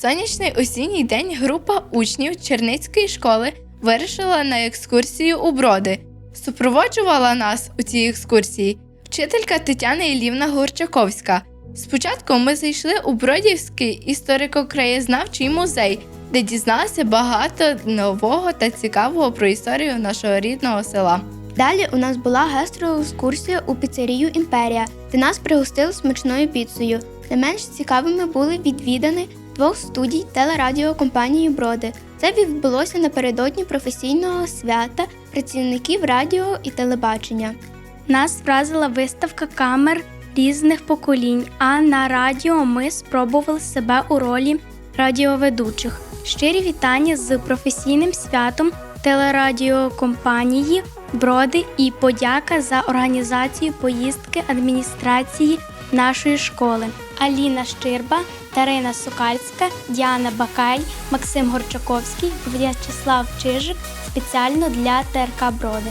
сонячний осінній день група учнів Черницької школи вирішила на екскурсію у Броди. Супроводжувала нас у цій екскурсії вчителька Тетяна Ілівна Горчаковська. Спочатку ми зайшли у Бродівський історико-краєзнавчий музей, де дізналися багато нового та цікавого про історію нашого рідного села. Далі у нас була гастроекскурсія у піцерію Імперія, де нас пригостили смачною піцею. Не менш цікавими були відвідини двох студій телерадіокомпанії Броди. Це відбулося напередодні професійного свята працівників радіо і телебачення. Нас вразила виставка камер різних поколінь, а на радіо ми спробували себе у ролі радіоведучих. Щирі вітання з професійним святом телерадіокомпанії Броди і подяка за організацію поїздки адміністрації нашої школи. Аліна Щирба, Тарина Сокальська, Діана Бакай, Максим Горчаковський, В'ячеслав Чижик спеціально для ТРК Броди.